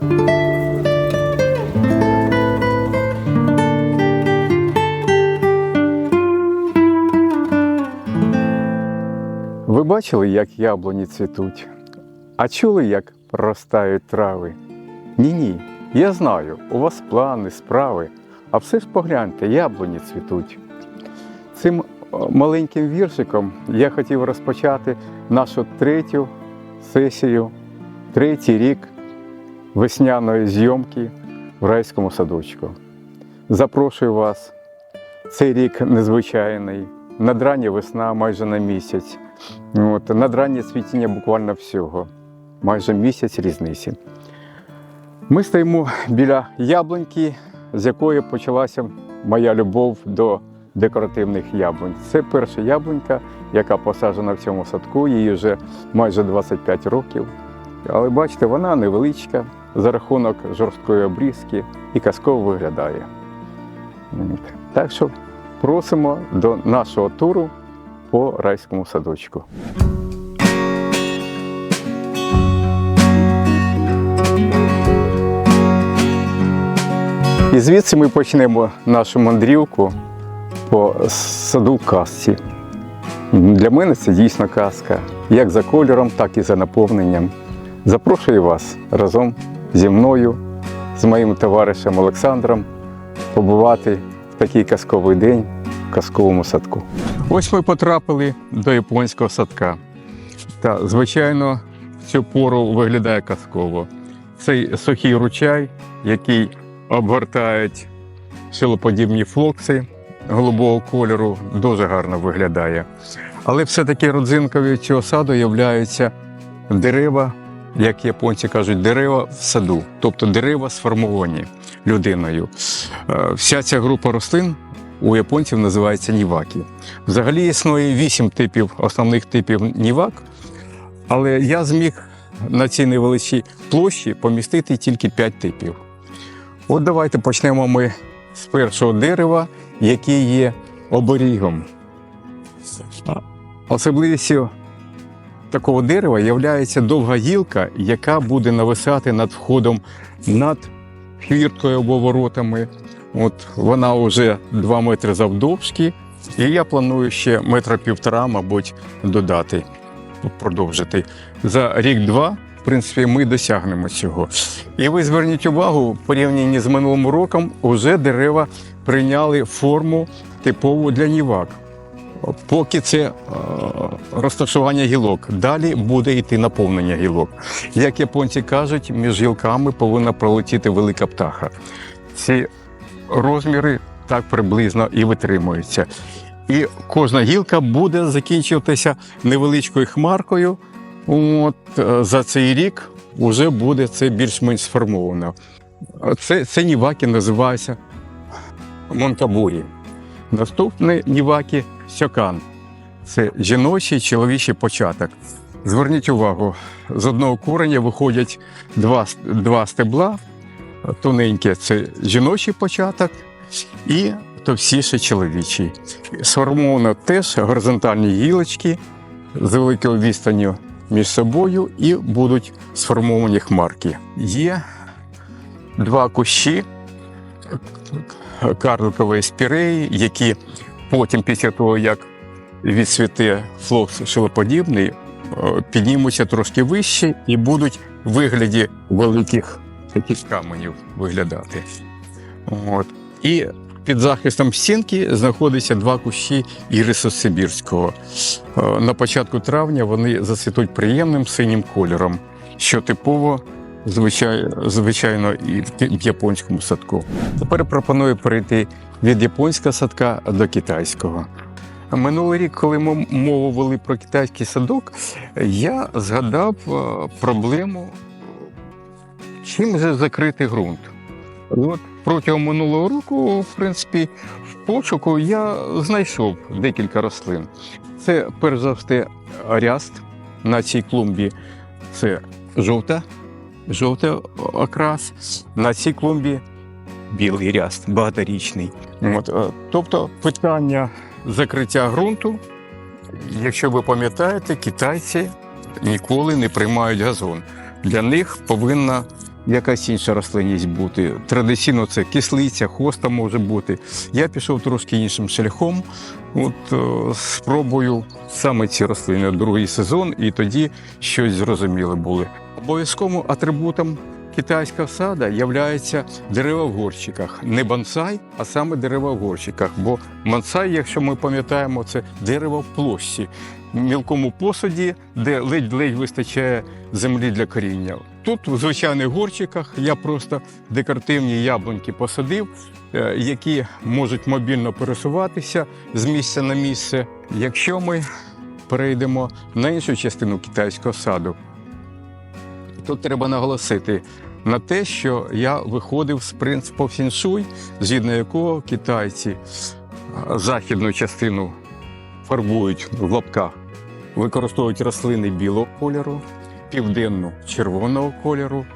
Ви бачили, як яблуні цвітуть? А чули, як проростають трави? Ні, ні. Я знаю, у вас плани, справи. А все ж погляньте, яблуні цвітуть. Цим маленьким віршиком я хотів розпочати нашу третю сесію, третій рік весняної зйомки в райському садочку. Запрошую вас. Цей рік незвичайний. Надрання весна майже на місяць. От, надраннє цвітіння буквально всього, майже місяць різниці. Ми стоїмо біля яблуньки, з якої почалася моя любов до декоративних яблунь. Це перша яблунька, яка посаджена в цьому садку, їй вже майже 25 років. Але бачите, вона невеличка за рахунок жорсткої обрізки і казково виглядає. Так що просимо до нашого туру по райському садочку. І звідси ми почнемо нашу мандрівку по саду казці. Для мене це дійсно казка, як за кольором, так і за наповненням. Запрошую вас разом зі мною, з моїм товаришем Олександром, побувати в такий казковий день в казковому садку. Ось ми потрапили до японського садка. Та, звичайно, в цю пору виглядає казково. Цей сухий ручай, який обгортають шилоподібні флокси голубого кольору, дуже гарно виглядає. Але все-таки родзинкові цього саду являються дерева, як японці кажуть, дерева в саду, тобто дерева сформовані людиною. Е, Вся ця група рослин у японців називається нівакі. Взагалі існує вісім типів, основних типів нівак, але я зміг на цій невеличкій площі помістити тільки п'ять типів. От давайте почнемо ми з першого дерева, яке є оберігом. Особливістю такого дерева є довга гілка, яка буде нависати над входом над хвірткою або воротами. От вона вже 2 метри завдовжки, і я планую ще метра півтора, мабуть, додати, продовжити. За рік-два, в принципі, ми досягнемо цього. І ви зверніть увагу, в порівнянні з минулим роком, вже дерева прийняли форму типову для нівак. Поки це е, розташування гілок, далі буде йти наповнення гілок. Як японці кажуть, між гілками повинна пролетіти велика птаха. Ці розміри так приблизно і витримуються. І кожна гілка буде закінчуватися невеличкою хмаркою. От е, за цей рік вже буде це більш-менш сформовано. Це, це ніваки називаються монкабурі. Наступний ніваки сьокан. Це жіночий чоловічий початок. Зверніть увагу, з одного кореня виходять два, два стебла. Тоненьке це жіночий початок і товстіше чоловічий. Сформовано теж горизонтальні гілочки з великою відстанню між собою і будуть сформовані хмарки. Є два кущі карликової спіреї, які потім, після того, як відсвіте флокс шилоподібний, е, піднімуться трошки вище і будуть в вигляді великих таких каменів виглядати. От. І під захистом стінки знаходяться два кущі ірису Сибірського. Е, На початку травня вони зацвітуть приємним синім кольором, що типово звичай- звичайно і в японському садку. Тепер пропоную перейти від японського садка до китайського. Минулий рік, коли ми мову вели про китайський садок, я згадав е, проблему, чим же закрити ґрунт. От протягом минулого року, в принципі, в пошуку я знайшов декілька рослин. Це перш за все ряст на цій клумбі. Це жовта, жовтий окрас. На цій клумбі білий ряст, багаторічний. От, е, тобто питання закриття ґрунту, якщо ви пам'ятаєте, китайці ніколи не приймають газон. Для них повинна якась інша рослинність бути. Традиційно це кислиця, хоста може бути. Я пішов трошки іншим шляхом. От е, спробую саме ці рослини другий сезон, і тоді щось зрозуміле були. Обов'язковим атрибутом китайського сада являється дерева в горщиках. Не бонсай, а саме дерева в горщиках. Бо бонсай, якщо ми пам'ятаємо, це дерево в площі, в мілкому посуді, де ледь-ледь вистачає землі для коріння. Тут, в звичайних горщиках, я просто декоративні яблуньки посадив, е, які можуть мобільно пересуватися з місця на місце. Якщо ми перейдемо на іншу частину китайського саду, Тут треба наголосити на те, що я виходив з принципу фіншуй, згідно якого китайці західну частину фарбують в лапках, використовують рослини білого кольору, південну червоного кольору,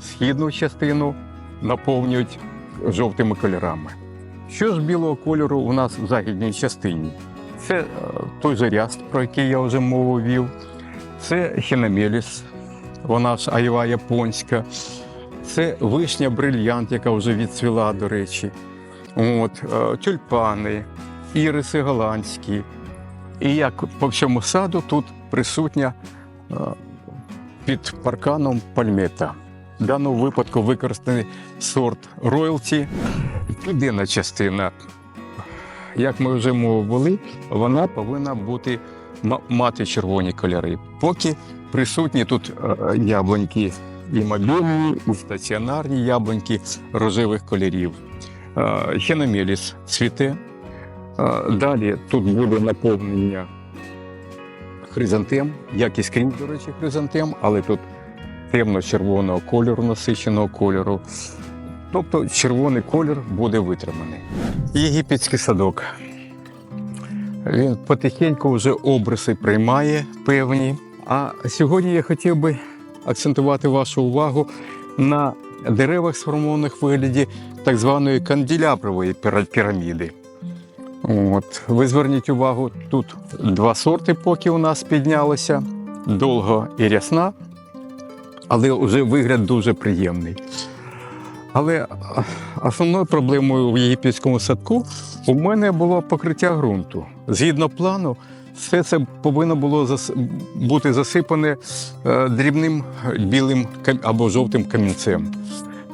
східну частину наповнюють жовтими кольорами. Що ж білого кольору у нас в західній частині? Це е, той же про який я вже мову вів, це хінамеліс, вона ж айва японська. Це вишня брильянт, яка вже відцвіла, до речі. От, е, тюльпани, іриси голландські. І як по всьому саду тут присутня е, під парканом пальмета. В даному випадку використаний сорт роялті. Південна частина, як ми вже мовили, вона повинна бути мати червоні кольори. Поки присутні тут е, яблуньки і мобільні, і стаціонарні яблуньки рожевих кольорів. Хеномеліс цвіте. Е, Далі тут буде наповнення хризантем, як і скрізь, до речі, хризантем, але тут темно-червоного кольору, насиченого кольору. Тобто червоний колір буде витриманий. Єгипетський садок. Він потихеньку вже обриси приймає певні. А сьогодні я хотів би акцентувати вашу увагу на деревах, сформованих в вигляді так званої канділябрової піраміди. От. Ви зверніть увагу, тут два сорти, поки у нас піднялися: довго і рясна, але вже вигляд дуже приємний. Але основною проблемою в єгипетському садку у мене було покриття ґрунту. Згідно плану, все це повинно було зас- бути засипане е, дрібним білим кам- або жовтим камінцем.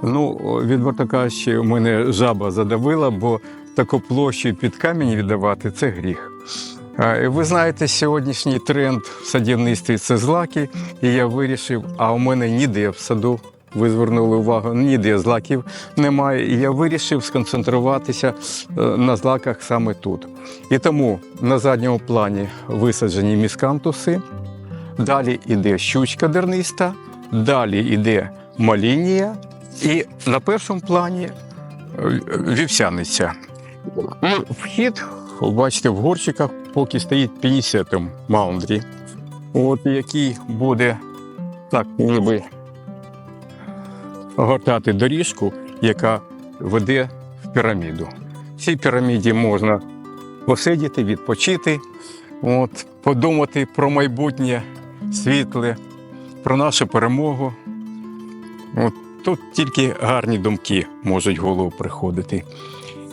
Ну, відверто кажучи, мене жаба задавила, бо таку площу під камінь віддавати це гріх. Ви знаєте, сьогоднішній тренд в садівництві це злаки, і я вирішив, а у мене ніде в саду, ви звернули увагу, ніде злаків немає. І я вирішив сконцентруватися е, на злаках саме тут. І тому на задньому плані висаджені міскантуси, далі йде щучка дерниста, далі йде малінія, і на першому плані е, вівсяниця. Вхід, бачите, в горщиках поки стоїть 50 маундрі, от який буде так, ніби гортати доріжку, яка веде в піраміду. В цій піраміді можна посидіти, відпочити, от, подумати про майбутнє світле, про нашу перемогу. От, тут тільки гарні думки можуть в голову приходити.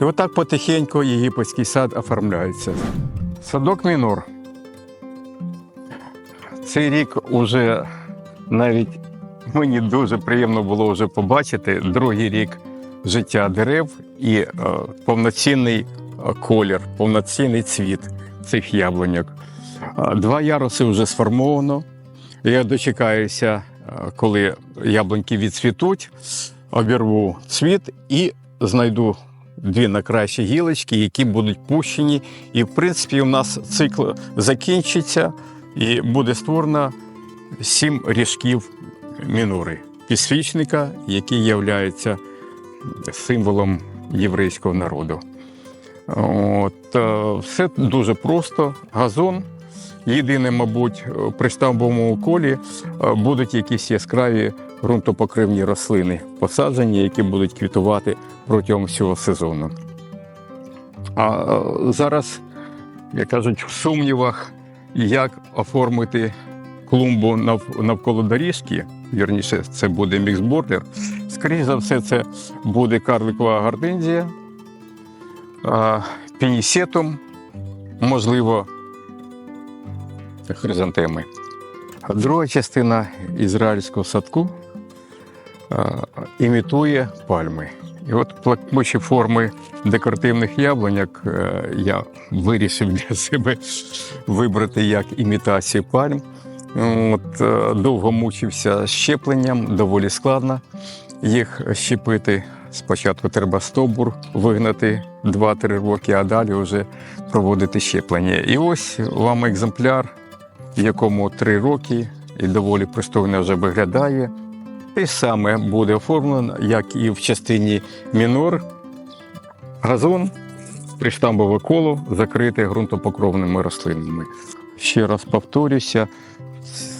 І отак потихеньку єгипетський сад оформляється. Садок Мінор. Цей рік уже навіть мені дуже приємно було вже побачити другий рік життя дерев і е, повноцінний е, колір, повноцінний цвіт цих яблуньок. Е, Два яруси вже сформовано. Я дочекаюся, е, коли яблуньки відцвітуть, обірву цвіт і знайду дві найкращі гілочки, які будуть пущені. І, в принципі, у нас цикл закінчиться і буде створено сім ріжків мінори, підсвічника, який є символом єврейського народу. От, е, все дуже просто. Газон. Єдине, мабуть, при стамбовому колі е, будуть якісь яскраві ґрунтопокривні рослини посаджені, які будуть квітувати протягом всього сезону. А е, зараз, як кажуть, в сумнівах, як оформити клумбу нав- навколо доріжки, вірніше, це буде міксбордер. Скоріше за все, це буде карликова гортензія, а, пінісетум, можливо, хризантеми. Друга частина ізраїльського садку імітує пальми. І от плакучі форми декоративних яблуняк е, я вирішив для себе вибрати як імітацію пальм. От, е, довго мучився щепленням, доволі складно їх щепити. Спочатку треба стовбур вигнати 2-3 роки, а далі вже проводити щеплення. І ось вам екземпляр, якому 3 роки і доволі пристойно вже виглядає. Те саме буде оформлено, як і в частині мінор. Газон, приштамбове коло закрите ґрунтопокровними рослинами. Ще раз повторюся,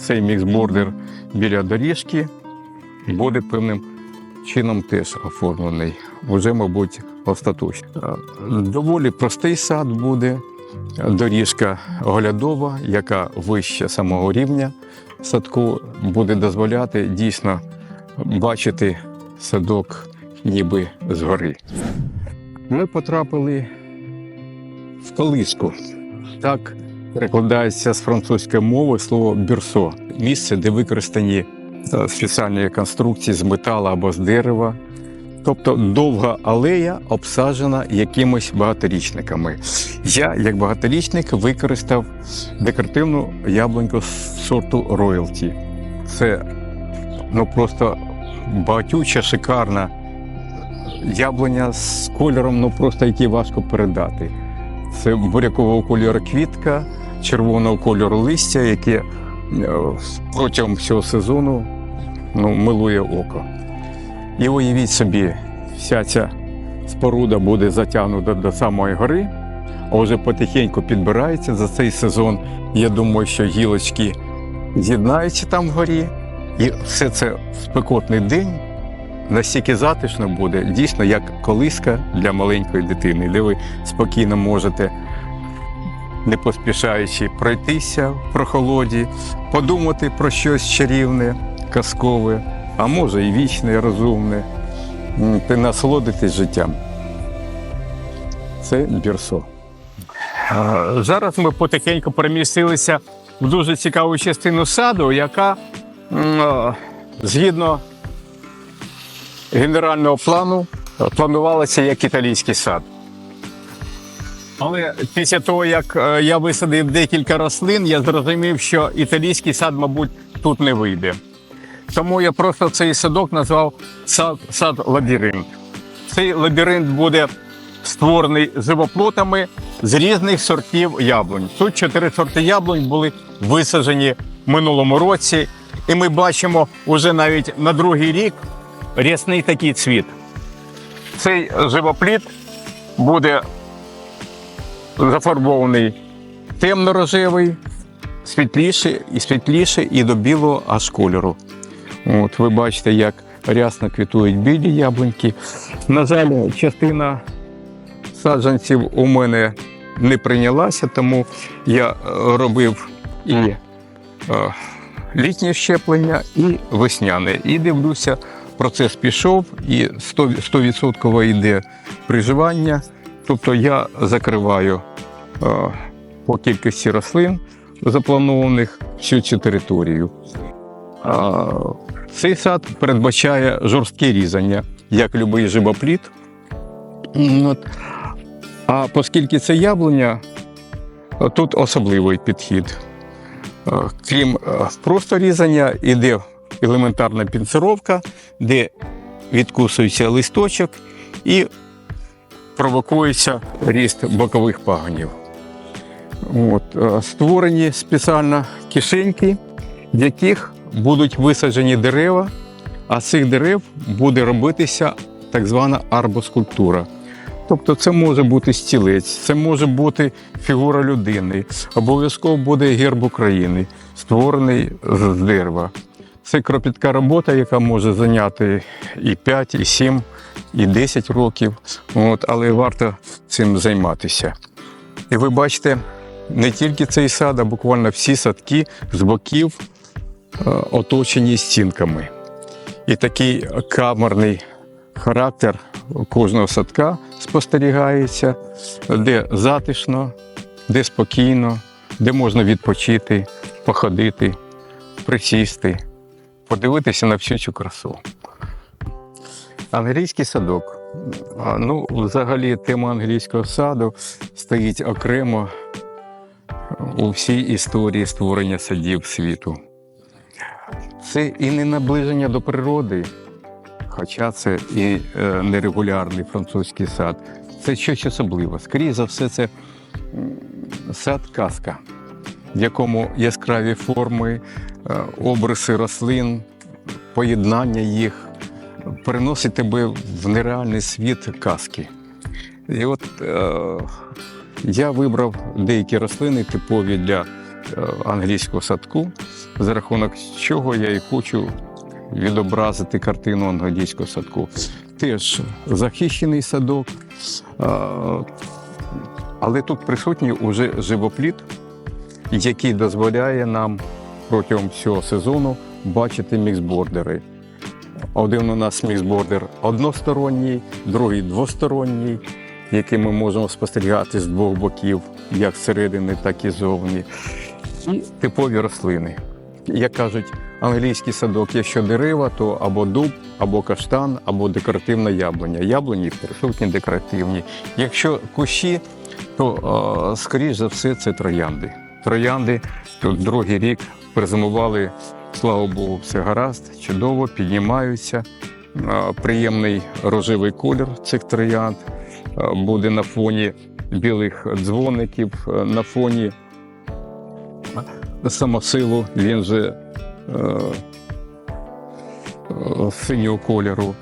цей міксбордер біля доріжки буде певним чином теж оформлений. Уже, мабуть, остаточно. Доволі простий сад буде. Доріжка оглядова, яка вище самого рівня садку, буде дозволяти дійсно бачити садок ніби згори. Ми потрапили в колиску. Так перекладається з французької мови слово бюрсо місце, де використані е, спеціальні конструкції з металу або з дерева. Тобто довга алея обсаджена якимось багаторічниками. Я, як багаторічник, використав декоративну яблуньку з сорту роялті. Це ну просто багатюча, шикарна яблуня з кольором, ну просто який важко передати. Це бурякового кольору квітка, червоного кольору листя, яке е, протягом всього сезону ну, милує око. І уявіть собі, вся ця споруда буде затягнута до самої гори, а вже потихеньку підбирається за цей сезон. Я думаю, що гілочки з'єднаються там вгорі, і все це спекотний день настільки затишно буде, дійсно як колиска для маленької дитини, де ви спокійно можете, не поспішаючи, пройтися в прохолоді, подумати про щось чарівне, казкове, а може і вічне, і розумне, ти насолодитись життям. Це бірсо. Зараз ми потихеньку перемістилися в дуже цікаву частину саду, яка згідно генерального плану планувалася як італійський сад. Але після того, як е, я висадив декілька рослин, я зрозумів, що італійський сад, мабуть, тут не вийде. Тому я просто цей садок назвав сад, сад лабіринт. Цей лабіринт буде створений живоплотами з різних сортів яблунь. Тут чотири сорти яблунь були висаджені в минулому році, і ми бачимо уже навіть на другий рік рясний такий цвіт. Цей живопліт буде зафарбований темно-рожевий, світліший і світліший, і до білого аж кольору. От ви бачите, як рясно квітують білі яблуньки. На жаль, частина саджанців у мене не прийнялася, тому я е, робив і е, літнє щеплення, і весняне. І дивлюся, процес пішов, і 100%, 100% йде приживання. Тобто я закриваю по кількості рослин запланованих всю цю територію. Цей сад передбачає жорстке різання, як будь-який От. А оскільки це яблуня, тут особливий підхід. Е, Крім е, просто різання, іде елементарна пінцировка, де відкусується листочок і провокується ріст бокових пагонів. От, е, створені спеціально кишеньки, в яких будуть висаджені дерева, а з цих дерев буде робитися так звана арбоскульптура. Тобто це може бути стілець, це може бути фігура людини, обов'язково буде герб України, створений з дерева. Це кропітка робота, яка може зайняти і 5, і 7, і 10 років, от, але варто цим займатися. І ви бачите, не тільки цей сад, а буквально всі садки з боків е, оточені стінками. І такий камерний характер кожного садка спостерігається, де затишно, де спокійно, де можна відпочити, походити, присісти, подивитися на всю цю красу. Англійський садок. Ну, взагалі, тема англійського саду стоїть окремо у всій історії створення садів світу. Це і не наближення до природи, хоча це і е, нерегулярний французький сад. Це щось особливе. Скоріше за все, це сад казка, в якому яскраві форми, е, обриси рослин, поєднання їх переносить тебе в нереальний світ казки. І от е, я вибрав деякі рослини, типові для е, англійського садку, за рахунок чого я і хочу відобразити картину англійського садку. Теж захищений садок, е, але тут присутній уже живопліт, який дозволяє нам протягом всього сезону бачити міксбордери. Один у нас міксбордер односторонній, другий двосторонній, який ми можемо спостерігати з двох боків, як зсередини, так і ззовні. І типові рослини. Як кажуть, англійський садок, якщо дерева, то або дуб, або каштан, або декоративна яблуня. Яблуні присутні декоративні. Якщо кущі, то скоріш за все це троянди. Троянди тут другий рік призимували Слава Богу, все гаразд, чудово, піднімаються. Приємний рожевий колір цих троянд буде на фоні білих дзвоників, на фоні самосилу, він же е, е, синього кольору.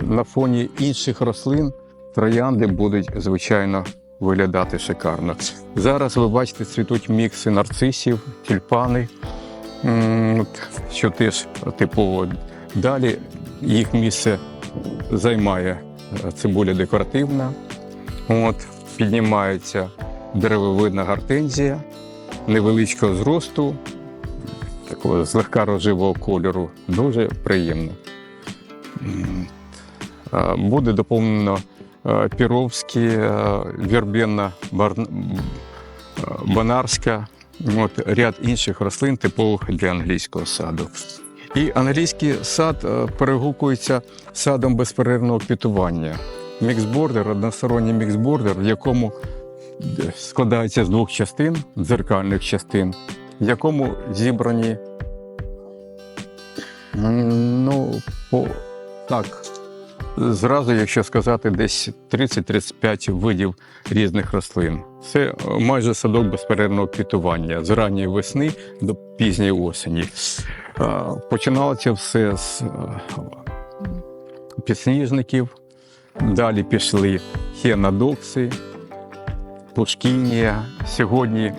На фоні інших рослин троянди будуть, звичайно, виглядати шикарно. Зараз ви бачите, цвітуть мікси нарцисів, тюльпани. Що теж типово. Далі їх місце займає е, цибуля декоративна. От, піднімається деревовидна гортензія невеличкого зросту, такого злегка рожевого кольору. Дуже приємно. Буде доповнено піровські, е, банарська, от, ряд інших рослин, типових для англійського саду. І англійський сад перегукується садом безперервного квітування. Міксбордер, односторонній міксбордер, в якому складається з двох частин, дзеркальних частин, в якому зібрані ну, по, так, зразу, якщо сказати, десь 30-35 видів різних рослин. Це майже садок безперервного квітування з ранньої весни до пізньої осені. Починалося все з е, підсніжників, далі пішли хенадокси, пушкінія. Сьогодні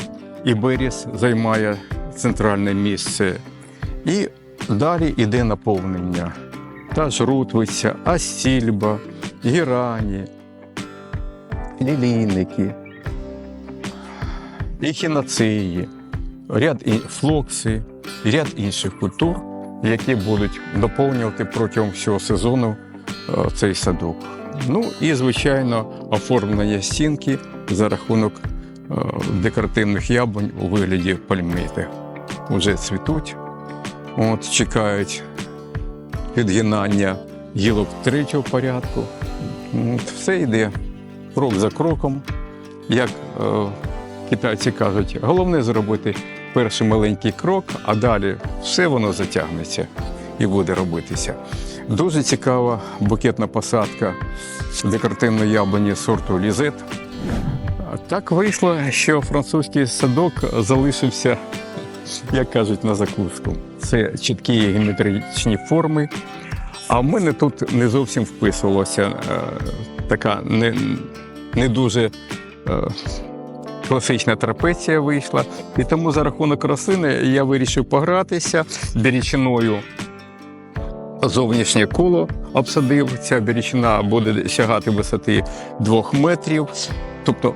Іберіс займає центральне місце. І далі йде наповнення. Та ж рутвиця, асільба, гірані, лілійники, ехінацеї, ряд і- флокси, ряд інших культур, які будуть доповнювати протягом всього сезону цей садок. Ну і, звичайно, оформлення стінки за рахунок е, декоративних яблунь у вигляді пальмити. Уже цвітуть, от, чекають підгинання гілок третього порядку. От, Все йде крок за кроком. Як е, китайці кажуть, головне зробити перший маленький крок, а далі все воно затягнеться і буде робитися. Дуже цікава букетна посадка декоративної яблуні сорту лізет. Так вийшло, що французький садок залишився, як кажуть, на закуску. Це чіткі геометричні форми. А в мене тут не зовсім вписувалася е, така не, не дуже е, класична трапеція вийшла. І тому за рахунок рослини я вирішив погратися бірічиною. Зовнішнє коло обсадив. Ця бірічина буде сягати висоти 2 метрів. Тобто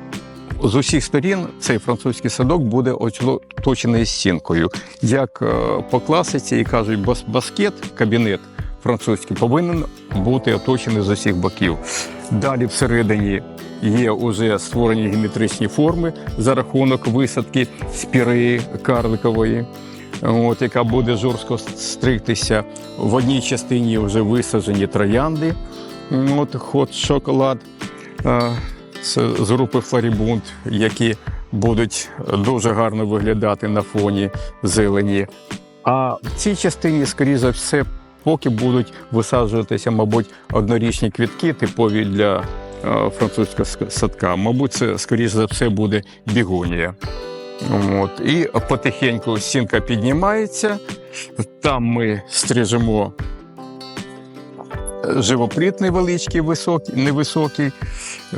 з усіх сторін цей французький садок буде оточений стінкою. Як е, по класиці і кажуть, баскет, кабінет французький повинен бути оточений з усіх боків. Далі всередині є вже створені геометричні форми за рахунок висадки спіреї карликової. От, яка буде жорстко стригтися. В одній частині вже висаджені троянди. От, хот шоколад е, це з групи Флорібунд, які будуть дуже гарно виглядати на фоні зелені. А в цій частині, скоріше за все, поки будуть висаджуватися, мабуть, однорічні квітки, типові для е, французького садка. Мабуть, це, скоріше за все, буде бігонія. От. І потихеньку стінка піднімається. Там ми стрижемо живопліт невеличкий, високий, невисокий. Е,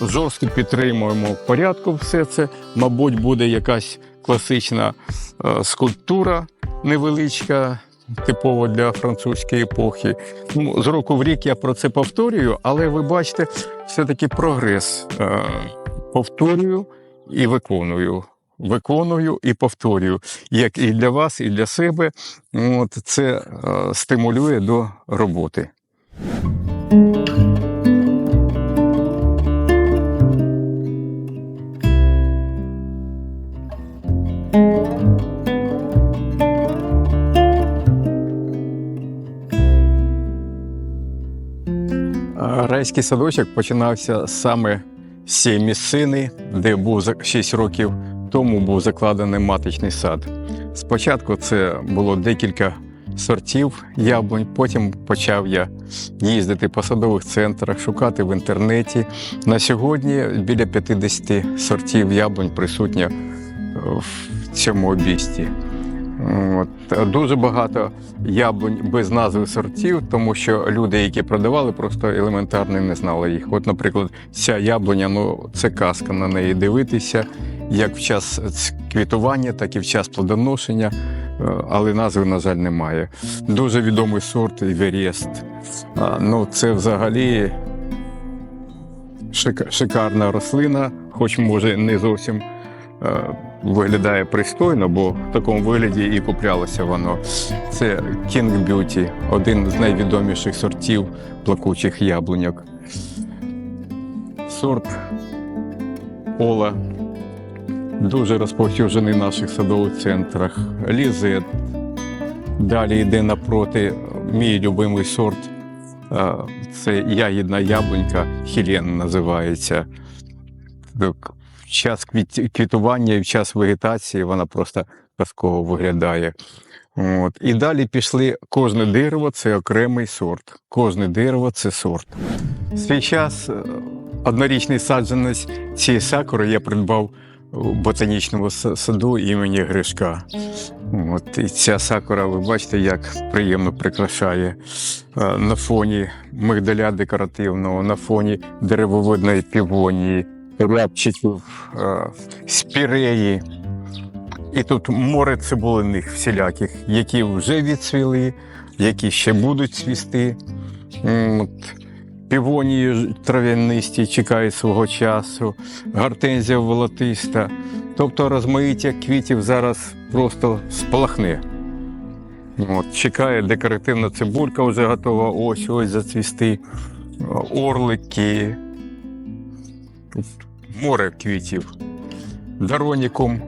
Жорстко підтримуємо в порядку все це. Мабуть, буде якась класична е, скульптура невеличка, типова для французької епохи. Ну, з року в рік я про це повторюю, але ви бачите, все-таки прогрес. Е, Повторюю і виконую. Виконую і повторюю, як і для вас, і для себе. От це е, стимулює до роботи. Райський садочок починався саме з цієї місцини, де був за 6 років тому був закладений маточний сад. Спочатку це було декілька сортів яблунь, потім почав я їздити по садових центрах, шукати в інтернеті. На сьогодні біля 50 сортів яблунь присутня е, в цьому обісті. От. Дуже багато яблунь без назви сортів, тому що люди, які продавали, просто елементарно не знали їх. От, наприклад, ця яблуня, ну це казка на неї дивитися, як в час квітування, так і в час плодоношення, е, але назви, на жаль, немає. Дуже відомий сорт Іверест. Ну, це взагалі шикарна рослина, хоч може не зовсім е, виглядає пристойно, бо в такому вигляді і куплялося воно. Це King Beauty, один з найвідоміших сортів плакучих яблуньок. Сорт Ола дуже розповсюджений в наших садових центрах. Лізет. Далі йде напроти мій любимий сорт. Це ягідна яблунька, Хілен називається. В час квітування і в час вегетації вона просто казково виглядає. От. І далі пішли кожне дерево це окремий сорт. Кожне дерево це сорт. Свій час е, однорічний саджанець цієї сакури я придбав у ботанічному саду імені Гришка. От, і ця сакура, ви бачите, як приємно прикрашає е, на фоні мигдаля декоративного, на фоні деревовидної півонії, рябчиків, е, спіреї. І тут море цибулиних всіляких, які вже відцвіли, які ще будуть цвісти. От, півонії трав'янисті чекають свого часу, гортензія волотиста. Тобто розмаїття квітів зараз просто спалахне. От, чекає декоративна цибулька вже готова, ось ось зацвісти. Орлики. Море квітів. Даронікум,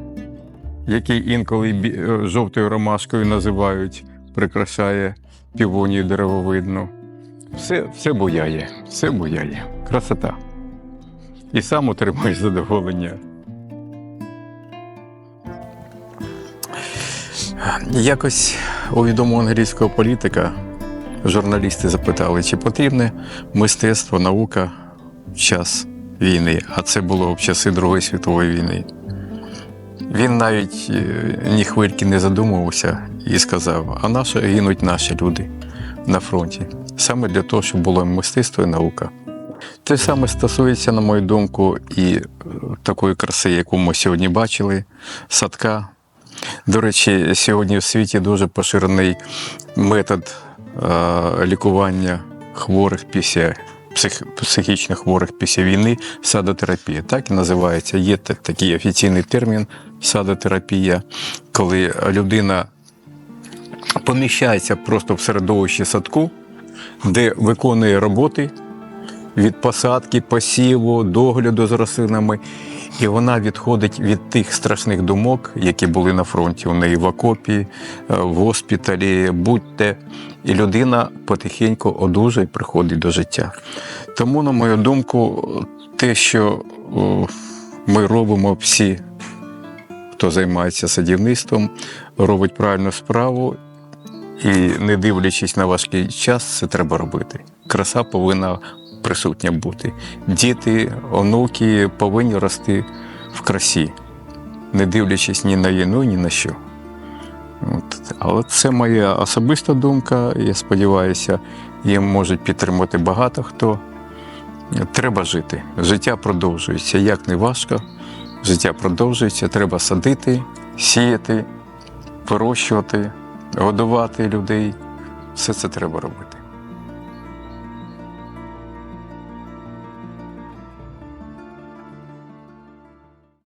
який інколи е, жовтою ромашкою називають, прикрашає півонію деревовидну. Все, все буяє, все буяє. Красота. І сам отримуєш задоволення. Якось у відомого англійського політика журналісти запитали, чи потрібне мистецтво, наука в час війни, а це було в часи Другої світової війни. Він навіть е, ні хвильки не задумувався і сказав: а нащо гинуть наші люди на фронті? Саме для того, щоб було мистецтво і наука. Те саме стосується, на мою думку, і е, такої краси, яку ми сьогодні бачили, садка. До речі, сьогодні в світі дуже поширений метод е, лікування хворих після псих, психічно хворих після війни садотерапія. Так і називається. Є такий офіційний термін садотерапія, коли людина поміщається просто в середовищі садку, де виконує роботи від посадки, посіву, догляду за рослинами. І вона відходить від тих страшних думок, які були на фронті. У неї в окопі, е, в госпіталі, будь-де. І людина потихеньку одужає і приходить до життя. Тому, на мою думку, те, що ми робимо всі, хто займається садівництвом, робить правильну справу, і не дивлячись на важкий час, це треба робити. Краса повинна присутня бути. Діти, онуки повинні рости в красі, не дивлячись ні на війну, ні на що. От. Але це моя особиста думка. Я сподіваюся, її можуть підтримати багато хто. Треба жити. Життя продовжується. Як не важко, життя продовжується. Треба садити, сіяти, вирощувати, годувати людей. Все це треба робити.